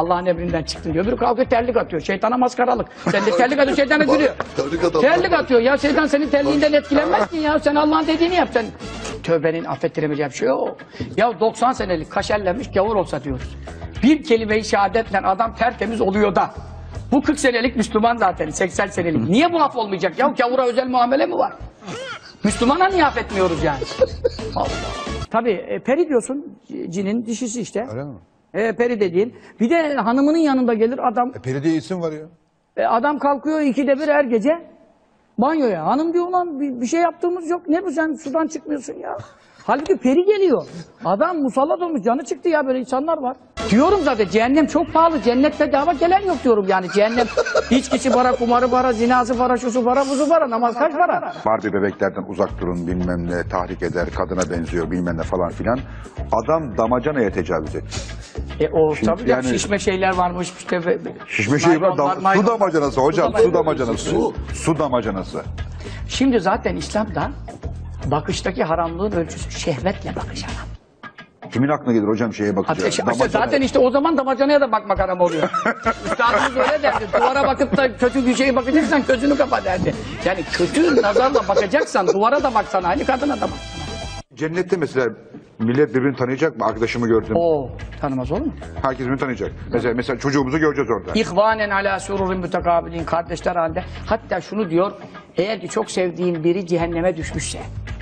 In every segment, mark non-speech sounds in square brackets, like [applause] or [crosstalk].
Allah'ın emrinden çıktın diyor. Öbürü kalkıyor terlik atıyor. Şeytana maskaralık. Sen de terlik atıyor şeytana gülüyor. Terlik. Terlik atıyor. Ya şeytan senin terliğinden etkilenmez ki ya. Sen Allah'ın dediğini yap. Sen tövbenin affettiremeyeceği bir şey yok. Ya 90 senelik kaşerlenmiş gavur olsa diyoruz. Bir kelime-i şehadetle adam tertemiz oluyor da. Bu 40 senelik Müslüman zaten. 80 senelik. Niye bu af olmayacak? Ya gavura özel muamele mi var? Müslümana niye affetmiyoruz yani? Allah. [laughs] Tabii e, peri diyorsun cinin dişisi işte. Öyle mi? E, peri dediğin. Bir de hanımının yanında gelir adam. E, peri diye isim var ya. E, adam kalkıyor ikide bir her gece banyoya. Hanım diyor lan bir, bir şey yaptığımız yok. Ne bu sen sudan çıkmıyorsun ya. [laughs] Halbuki peri geliyor. Adam musallat olmuş canı çıktı ya böyle insanlar var. Diyorum zaten cehennem çok pahalı. Cennet bedava gelen yok diyorum yani. Cehennem [laughs] içkisi para, kumarı para, zinası para, şusu para, buzu para, namaz kaç para? Barbie bebeklerden uzak durun bilmem ne tahrik eder kadına benziyor bilmem ne falan filan. Adam damacanaya tecavüz etti. E o Şimdi tabii yani, yani- şişme şeyler varmış işte. be- Şişme şey var. naylonlar, Dam- su damacanası hocam. Su Su damacanası. Su. Su damacanası. Şimdi zaten İslam'da bakıştaki haramlığın ölçüsü şehvetle bakış haram. Kimin aklına gelir hocam şeye Hatta bakacak? işte- zaten işte o zaman damacanaya da bakmak haram oluyor. [laughs] Üstadımız öyle derdi. Duvara bakıp da kötü bir şeye bakacaksan gözünü kapa derdi. Yani kötü nazarla bakacaksan duvara da baksana aynı kadına da baksana. Cennette mesela millet birbirini tanıyacak mı? Arkadaşımı gördüm. Oo tanımaz olur mu? Herkes birbirini tanıyacak. Mesela mesela çocuğumuzu göreceğiz orada. İhvanen ala sururin mütekabilin kardeşler halde. Hatta şunu diyor. Eğer ki çok sevdiğin biri cehenneme düşmüşse,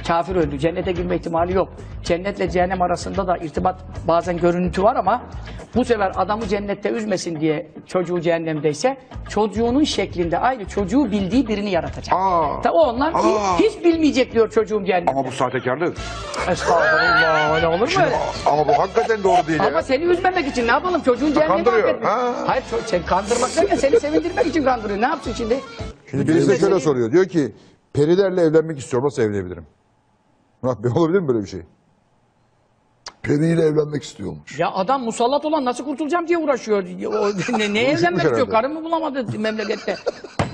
kafir öldü, cennete girme ihtimali yok. Cennetle cehennem arasında da irtibat bazen görüntü var ama bu sefer adamı cennette üzmesin diye çocuğu cehennemdeyse çocuğunun şeklinde aynı çocuğu bildiği birini yaratacak. Aa. Ta onlar Aa. hiç bilmeyecek diyor çocuğum cehennemde. Ama bu sahtekarlık. Estağfurullah öyle olur mu Şimdi, öyle? ama bu hakikaten doğru değil Ama ya. seni üzmemek için ne yapalım? Çocuğun cehennemi Kandırıyor, ha. Hayır sen kandırmak derken seni sevindirmek için kandırıyor. Ne yapsın şimdi? Şimdi birisi de şöyle soruyor. Diyor ki perilerle evlenmek istiyorum. Nasıl evlenebilirim? Murat Bey olabilir mi böyle bir şey? Periyle evlenmek istiyormuş. Ya adam musallat olan nasıl kurtulacağım diye uğraşıyor. O, ne, neye evlenmek istiyor? Karı mı bulamadı memlekette?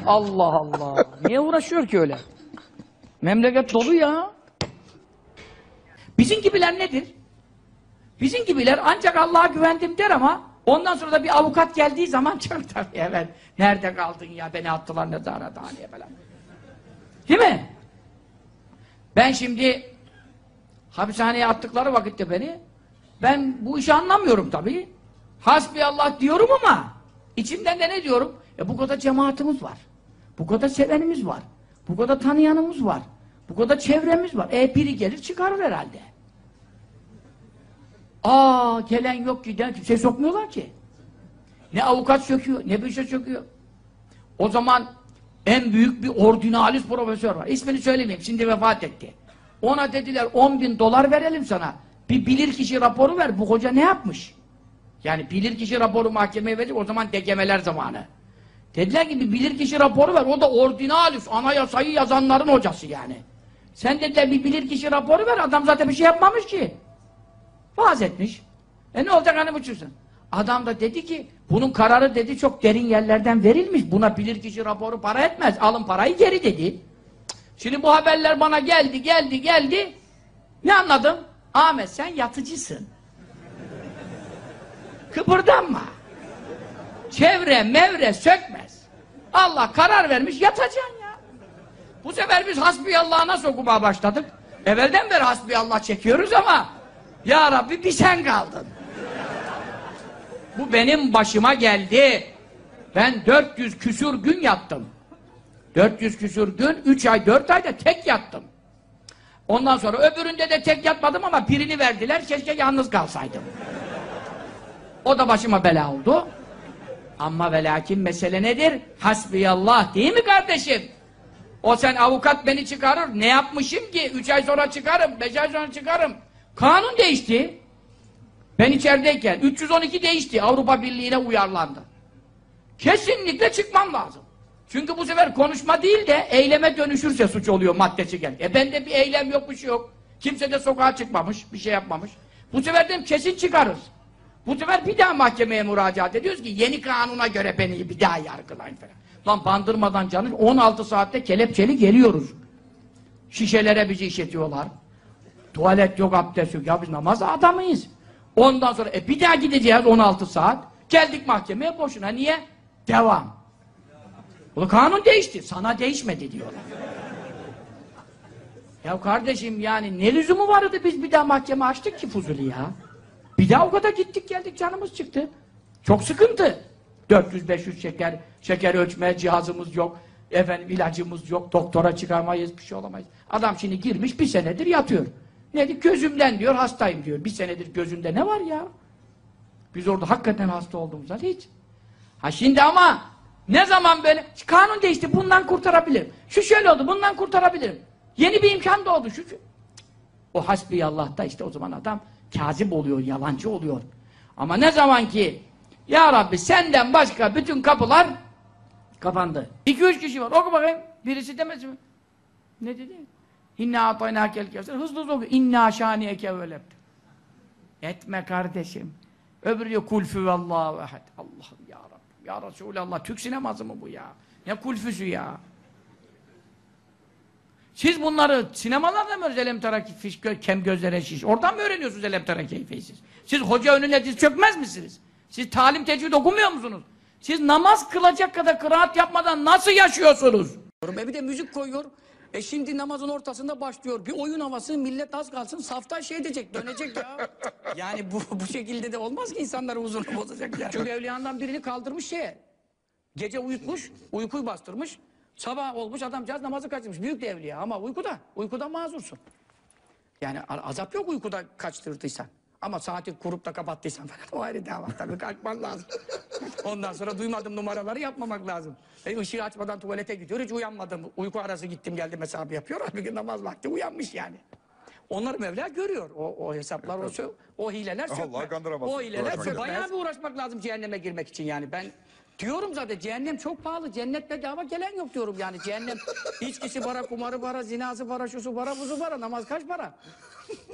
Allah Allah. Niye uğraşıyor ki öyle? Memleket dolu ya. Bizim gibiler nedir? Bizim gibiler ancak Allah'a güvendim der ama ondan sonra da bir avukat geldiği zaman [laughs] çok tabii evet. Nerede kaldın ya beni attılar ne daha niye falan. Değil mi? Ben şimdi hapishaneye attıkları vakitte beni ben bu işi anlamıyorum tabii. Hasbiyallah diyorum ama içimden de ne diyorum? E bu kadar cemaatimiz var. Bu kadar sevenimiz var. Bu kadar tanıyanımız var. Bu kadar çevremiz var. E biri gelir çıkarır herhalde. Aa gelen yok giden kimse sokmuyorlar ki. Ne avukat söküyor, ne bir şey söküyor. O zaman en büyük bir ordinalis profesör var. İsmini söylemeyeyim, şimdi vefat etti. Ona dediler 10 bin dolar verelim sana. Bir bilirkişi raporu ver, bu hoca ne yapmış? Yani bilirkişi raporu mahkemeye verecek, o zaman degemeler zamanı. Dediler ki bir bilirkişi raporu ver, o da ordinalis, anayasayı yazanların hocası yani. Sen dediler bir bilirkişi raporu ver, adam zaten bir şey yapmamış ki. Vaaz etmiş. E ne olacak hani uçursun? Adam da dedi ki bunun kararı dedi çok derin yerlerden verilmiş. Buna bilirkişi raporu para etmez. Alın parayı geri dedi. Şimdi bu haberler bana geldi geldi geldi. Ne anladım? Ahmet sen yatıcısın. Kıpırdanma. Çevre mevre sökmez. Allah karar vermiş yatacaksın ya. Bu sefer biz hasbiyallah'a nasıl okumaya başladık? Evvelden beri hasbiyallah çekiyoruz ama ya Rabbi bir sen kaldın. Bu benim başıma geldi. Ben 400 küsur gün yattım. 400 küsur gün, 3 ay, 4 ayda tek yattım. Ondan sonra öbüründe de tek yatmadım ama birini verdiler, keşke yalnız kalsaydım. O da başıma bela oldu. Ama ve lakin mesele nedir? Hasbiyallah değil mi kardeşim? O sen avukat beni çıkarır. Ne yapmışım ki? Üç ay sonra çıkarım, beş ay sonra çıkarım. Kanun değişti. Ben içerideyken 312 değişti. Avrupa Birliği'ne uyarlandı. Kesinlikle çıkmam lazım. Çünkü bu sefer konuşma değil de eyleme dönüşürse suç oluyor maddesi gel. E bende bir eylem yok bir şey yok. Kimse de sokağa çıkmamış, bir şey yapmamış. Bu sefer dedim kesin çıkarız. Bu sefer bir daha mahkemeye müracaat ediyoruz ki yeni kanuna göre beni bir daha yargılayın falan. Lan bandırmadan canım 16 saatte kelepçeli geliyoruz. Şişelere bizi işletiyorlar. Tuvalet yok, abdest yok. Ya biz namaz adamıyız. Ondan sonra e bir daha gideceğiz 16 saat. Geldik mahkemeye boşuna. Niye? Devam. Bu kanun değişti. Sana değişmedi diyorlar. Ya kardeşim yani ne lüzumu vardı biz bir daha mahkeme açtık ki Fuzuli ya. Bir daha o kadar gittik geldik canımız çıktı. Çok sıkıntı. 400-500 şeker, şeker ölçme cihazımız yok. Efendim ilacımız yok. Doktora çıkamayız, bir şey olamayız. Adam şimdi girmiş bir senedir yatıyor. Ne diyor? Gözümden diyor hastayım diyor. Bir senedir gözünde ne var ya? Biz orada hakikaten hasta olduğumuzda hiç. Ha şimdi ama ne zaman böyle kanun değişti bundan kurtarabilirim. Şu şöyle oldu bundan kurtarabilirim. Yeni bir imkan doğdu. Şu, şu. O hasbiyallah'ta işte o zaman adam kazip oluyor, yalancı oluyor. Ama ne zaman ki Ya Rabbi senden başka bütün kapılar kapandı. İki üç kişi var. Oku bakayım. Birisi demez mi? Ne dedi? İnna atayna kel kevser. Hızlı hızlı oku. İnna şaniyeke velebd. Etme kardeşim. Öbürü diyor kulfü vallahu ehad. Allah'ım ya Rabbi. Ya Resulallah. Türk sineması mı bu ya? Ne kulfüsü ya? Siz bunları sinemalarda mı? Elem fiş kem gözlere şiş. Oradan mı öğreniyorsunuz elem tera keyfeyi siz? Siz hoca önüne diz çökmez misiniz? Siz talim tecvid okumuyor musunuz? Siz namaz kılacak kadar kıraat yapmadan nasıl yaşıyorsunuz? Bir de müzik koyuyor. E şimdi namazın ortasında başlıyor. Bir oyun havası millet az kalsın safta şey edecek dönecek ya. [laughs] Yani bu bu şekilde de olmaz ki insanları huzurunu bozacak ya. Çünkü evliyandan birini kaldırmış şeye. Gece uyutmuş, uykuyu bastırmış. Sabah olmuş adamcağız namazı kaçırmış. Büyük de evliya ama uykuda. Uykuda mazursun. Yani azap yok uykuda kaçtırdıysan. Ama saati kurup da kapattıysan falan o ayrı dava. Tabii kalkman lazım. Ondan sonra duymadım numaraları yapmamak lazım. E, ışığı açmadan tuvalete gidiyor. Hiç uyanmadım. Uyku arası gittim geldim hesabı yapıyor. [laughs] Halbuki namaz vakti uyanmış yani. Onları Mevla görüyor. O, o hesaplar, o, sö- o hileler sökmez. O hileler sökmez. Bayağı bir uğraşmak lazım cehenneme girmek için yani. Ben diyorum zaten cehennem çok pahalı. Cennet bedava gelen yok diyorum yani. Cehennem [laughs] içkisi para, kumarı para, zinası para, şusu para, buzu para, namaz kaç para?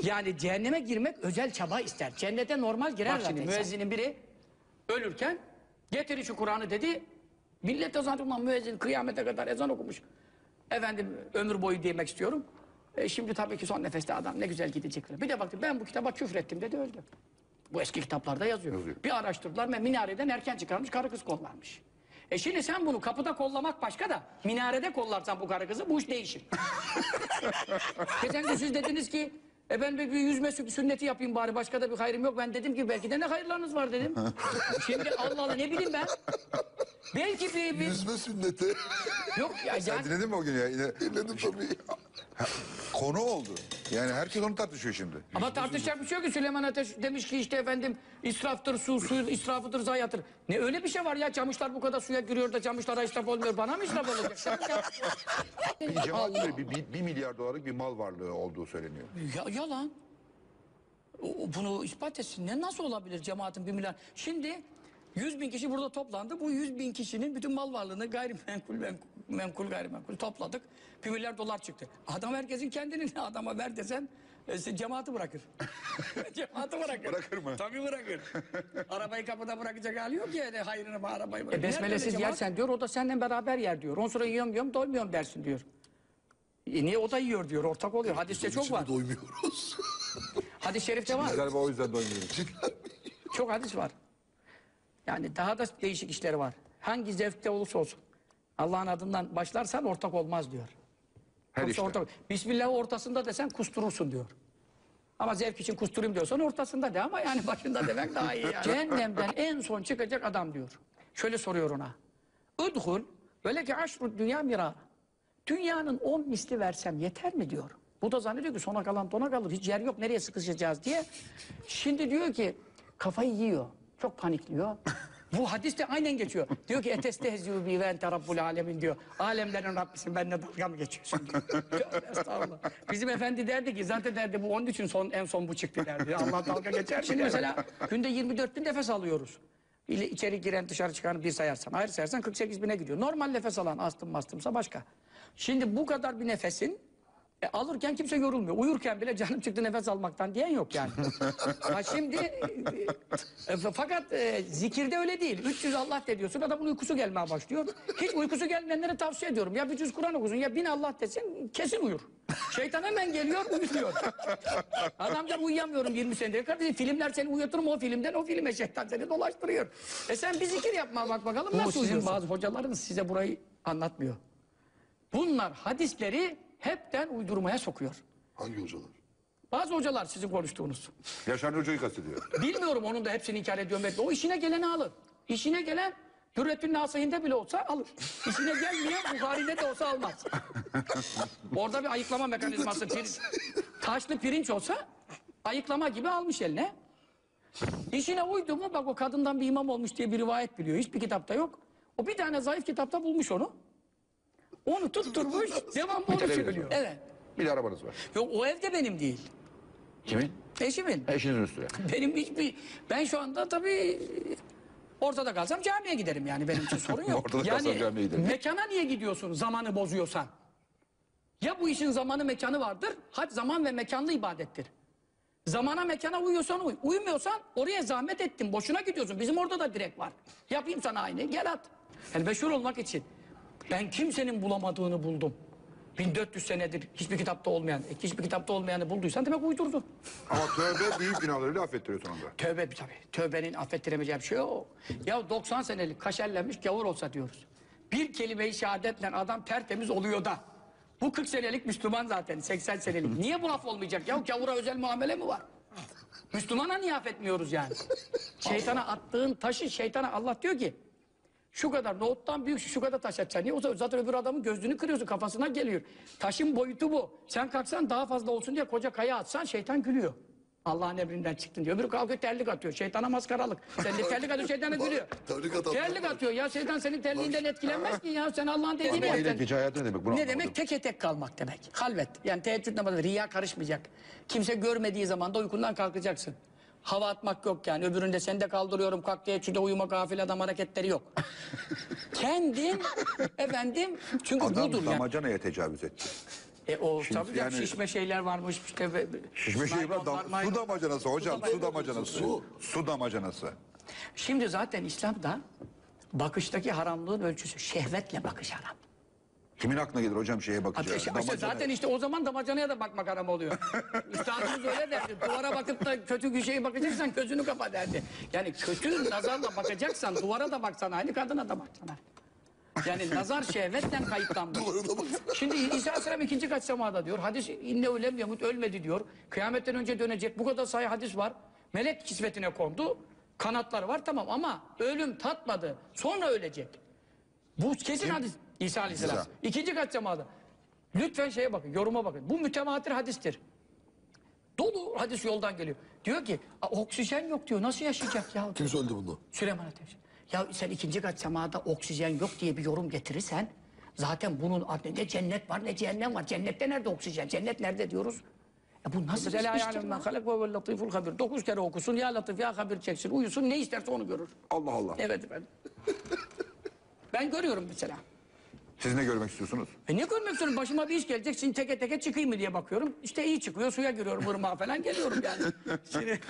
Yani cehenneme girmek özel çaba ister. Cennete normal girer Bak zaten. şimdi müezzinin biri ölürken getirin şu Kur'an'ı dedi. Millet de zaten müezzin kıyamete kadar ezan okumuş. Efendim ömür boyu demek istiyorum. E şimdi tabii ki son nefeste adam ne güzel gidecekler. Bir de baktım ben bu kitaba küfrettim dedi öldü. Bu eski kitaplarda yazıyor. Bir araştırdılar ve minareden erken çıkarmış karı kız kollarmış. E şimdi sen bunu kapıda kollamak başka da minarede kollarsan bu karı kızı bu iş değişir. [laughs] Geçen gün siz dediniz ki e ben bir, bir yüzme sü- sünneti yapayım bari başka da bir hayrım yok. Ben dedim ki belki de ne hayırlarınız var dedim. [laughs] Şimdi Allah Allah ne bileyim ben. Belki bir, bir Yüzme sünneti. yok ya yani Dinledin mi o gün ya? Yine Dinledim tabii. konu oldu. Yani herkes onu tartışıyor şimdi. Ama tartışacak bir şey yok ki Süleyman Ateş demiş ki işte efendim israftır su, su israfıdır zayiattır. Ne öyle bir şey var ya camışlar bu kadar suya giriyor da camışlara israf olmuyor bana mı israf olacak? Sen ya. [laughs] Bir bir, bir, bir milyar dolarlık bir mal varlığı olduğu söyleniyor. Ya, yalan. O- bunu ispat etsin. Ne nasıl olabilir cemaatin bir milyar? Şimdi 100 bin kişi burada toplandı. Bu 100 bin kişinin bütün mal varlığını gayrimenkul, menkul, menkul gayrimenkul topladık. Bir milyar dolar çıktı. Adam herkesin kendini [laughs] adama ver desen e, cemaati bırakır. [laughs] cemaati bırakır. Bırakır mı? Tabii bırakır. [laughs] arabayı kapıda bırakacak hali yok ya. Yani hayrına bak arabayı bırakır. E, besmelesiz yersen diyor. O da seninle beraber yer diyor. Ondan sonra yiyorum yiyorum doymuyorum dersin diyor. E niye o da yiyor diyor. Ortak oluyor. Hadiste çok var. Doymuyoruz. Hadis-i şerifte var. Galiba o yüzden doymuyoruz. Çok hadis var. Yani daha da değişik işleri var. Hangi zevkte olursa olsun. Allah'ın adından başlarsan ortak olmaz diyor. Her Yoksa işte. ortak. Bismillah ortasında desen kusturursun diyor. Ama zevk için kusturayım diyorsan ortasında de ama yani başında demek daha iyi yani. [laughs] Cehennemden en son çıkacak adam diyor. Şöyle soruyor ona. Udhul böyle ki aşrud dünya mira. Dünyanın on misli versem yeter mi diyor. Bu da zannediyor ki sona kalan dona kalır. Hiç yer yok nereye sıkışacağız diye. Şimdi diyor ki kafayı yiyor. Çok panikliyor. Bu hadis de aynen geçiyor. Diyor ki etestehziu bi ve ente rabbul alemin diyor. Alemlerin Rabbisin benimle dalga mı geçiyorsun diyor. [laughs] Estağfurullah. Bizim efendi derdi ki zaten derdi bu onun için son, en son bu çıktı derdi. Allah dalga geçer. Şimdi [laughs] mesela günde 24 bin nefes alıyoruz. İle- içeri giren dışarı çıkanı bir sayarsan. Ayrı sayarsan 48 bine gidiyor. Normal nefes alan astım mastımsa başka. Şimdi bu kadar bir nefesin E, alırken kimse yorulmuyor. Uyurken bile canım çıktı nefes almaktan diyen yok yani. [laughs] ha şimdi e, e, fakat e, zikirde öyle değil. 300 Allah de diyorsun adamın uykusu gelmeye başlıyor. Hiç uykusu gelmeyenlere tavsiye ediyorum. Ya bir cüz Kur'an okusun ya bin Allah desin kesin uyur. Şeytan hemen geliyor uyutuyor. Adam der uyuyamıyorum 20 senedir. Kardeşim filmler seni uyutur mu o filmden o filme şeytan seni dolaştırıyor. E sen bir zikir yapma bak bakalım Bu nasıl sizin uyuyorsun. bazı hocalarınız size burayı anlatmıyor. Bunlar hadisleri hepten uydurmaya sokuyor. Hangi hocalar? Bazı hocalar sizin konuştuğunuz. Yaşar Hoca'yı kastediyor. [laughs] Bilmiyorum onun da hepsini inkar ediyorum. etmiyorum. O işine geleni alır. İşine gelen Hürretün Nasihinde bile olsa alır. İşine gelmeyen Bukhari'de de olsa almaz. Orada bir ayıklama mekanizması. pirinç, taşlı pirinç olsa ayıklama gibi almış eline. İşine uydu mu bak o kadından bir imam olmuş diye bir rivayet biliyor. Hiçbir kitapta yok. O bir tane zayıf kitapta bulmuş onu. Onu tutturmuş, devamlı onu televizyon. söylüyor. Evet. Bir de arabanız var. Yok o evde benim değil. Kimin? Eşimin. Eşinizin üstüne. [laughs] Benim hiçbir... Ben şu anda tabii ortada kalsam camiye giderim yani benim için sorun [laughs] yok. Ortada yani kalsam camiye giderim. mekana niye gidiyorsun zamanı bozuyorsan? Ya bu işin zamanı mekanı vardır, hac zaman ve mekanlı ibadettir. Zamana mekana uyuyorsan uy. Uyumuyorsan oraya zahmet ettin, boşuna gidiyorsun. Bizim orada da direk var. Yapayım sana aynı, gel at. Yani meşhur olmak için. Ben kimsenin bulamadığını buldum. 1400 senedir hiçbir kitapta olmayan, e, hiçbir kitapta olmayanı bulduysan demek uydurdun. Ama tövbe büyük günahlarıyla affettiriyor sonunda. Tövbe tabii. Tövbenin affettiremeyeceği bir şey yok. Ya 90 senelik kaşerlenmiş gavur olsa diyoruz. Bir kelime-i şehadetle adam tertemiz oluyor da. Bu 40 senelik Müslüman zaten 80 senelik. Niye bu laf olmayacak ya? Gavura özel muamele mi var? Müslümana niye affetmiyoruz yani? Şeytana attığın taşı şeytana Allah diyor ki şu kadar nohuttan büyük şu kadar taş atacaksın. Niye? O zaman zaten öbür adamın gözünü kırıyorsun kafasına geliyor. Taşın boyutu bu. Sen kalksan daha fazla olsun diye koca kaya atsan şeytan gülüyor. Allah'ın emrinden çıktın diyor. Öbürü kalkıyor terlik atıyor. Şeytana maskaralık. Sen de terlik atıyor şeytana gülüyor. terlik atan- Terlik atıyor. Ya şeytan senin terliğinden etkilenmez ki ya. Sen Allah'ın dediğini yap. gece hayatı ne demek? Bunu Ne anlamadım. demek? Tek kalmak demek. Halvet. Yani teheccüd namazı riya karışmayacak. Kimse görmediği zaman da uykundan kalkacaksın. Hava atmak yok yani. Öbüründe seni de kaldırıyorum. Kalk teheccüde uyuma gafil adam hareketleri yok. [laughs] Kendin efendim çünkü Adam budur yani. damacanaya tecavüz etti. E o Şimdi tabii yani, yani- şişme şeyler varmış işte. ve- Şişme şey var. Dam, su damacanası hocam. Su damacanası. Su. Su damacanası. Şimdi zaten İslam'da bakıştaki haramlığın ölçüsü şehvetle bakış haram. Kimin aklına gelir hocam şeye bakacak? Ateş, işte zaten işte o zaman damacanaya da bakmak haram oluyor. [laughs] Üstadımız öyle derdi. Duvara bakıp da kötü bir şeye bakacaksan gözünü kapa derdi. Yani kötü nazarla bakacaksan duvara da baksan aynı kadına da baksana. Yani nazar şehvetten kayıtlanmış. [laughs] Şimdi İsa Aleyhisselam ikinci kaç semada diyor. Hadis inne ölem yamut ölmedi diyor. Kıyametten önce dönecek. Bu kadar sayı hadis var. Melek kisvetine kondu. Kanatları var tamam ama ölüm tatmadı. Sonra ölecek. Bu kesin hadis. İsa Aleyhisselam. İsa. İkinci kaç semada. Lütfen şeye bakın, yoruma bakın. Bu mütevatir hadistir. Dolu hadis yoldan geliyor. Diyor ki "A, oksijen yok diyor. Nasıl yaşayacak ya? Kim söyledi bunu? Süleyman Ateş. Ya sen ikinci kat semada oksijen yok diye bir yorum getirirsen zaten bunun ne cennet var ne cehennem var. Cennette nerede oksijen? Cennet nerede diyoruz? Ya bu nasıl bir iştir lan? halak ve vel latiful habir. Dokuz kere okusun ya latif ya habir çeksin. Uyusun ne isterse onu görür. Allah Allah. Evet efendim. [laughs] ben görüyorum mesela. Siz ne görmek istiyorsunuz? E ne görmek istiyorum? Başıma bir iş gelecek. Şimdi teke teke çıkayım mı diye bakıyorum. İşte iyi çıkıyor. Suya giriyorum ırmağa falan geliyorum yani. [laughs] Şimdi,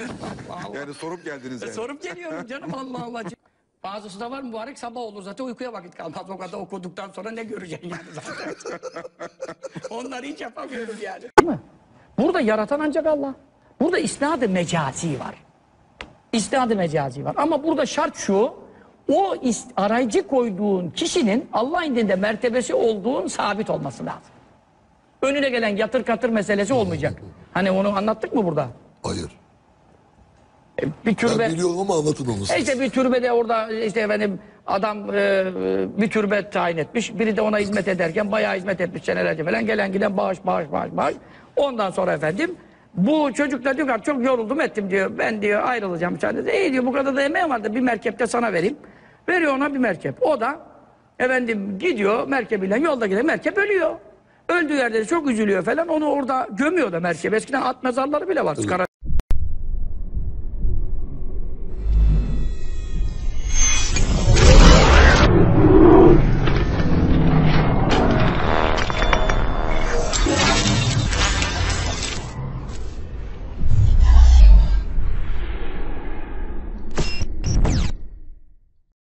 Allah Allah. Yani sorup geldiniz E, yani. Sorup geliyorum canım Allah Allah. [laughs] Bazısı da var mübarek sabah olur zaten uykuya vakit kalmaz. O kadar okuduktan sonra ne göreceksin yani zaten. [laughs] Onları hiç yapamıyorum yani. Burada yaratan ancak Allah. Burada isnad-ı mecazi var. İsnad-ı mecazi var. Ama burada şart şu, o arayıcı koyduğun kişinin Allah indinde mertebesi olduğun sabit olması lazım. Önüne gelen yatır katır meselesi olmayacak. Hani onu anlattık mı burada? Hayır. Bir türbe... Ben biliyorum ama anlatın onu E. İşte bir türbede orada işte efendim adam e, bir türbe tayin etmiş. Biri de ona hizmet ederken bayağı hizmet etmiş senelerce falan. Gelen giden bağış bağış bağış bağış. Ondan sonra efendim bu çocuk da diyor ki çok yoruldum ettim diyor. Ben diyor ayrılacağım müsaade. İyi diyor bu kadar da emeğim vardı bir merkepte sana vereyim. Veriyor ona bir merkep. O da efendim gidiyor merkebiyle yolda giden merkep ölüyor. Öldüğü yerde de çok üzülüyor falan. Onu orada gömüyor da merkep. Eskiden at mezarları bile var.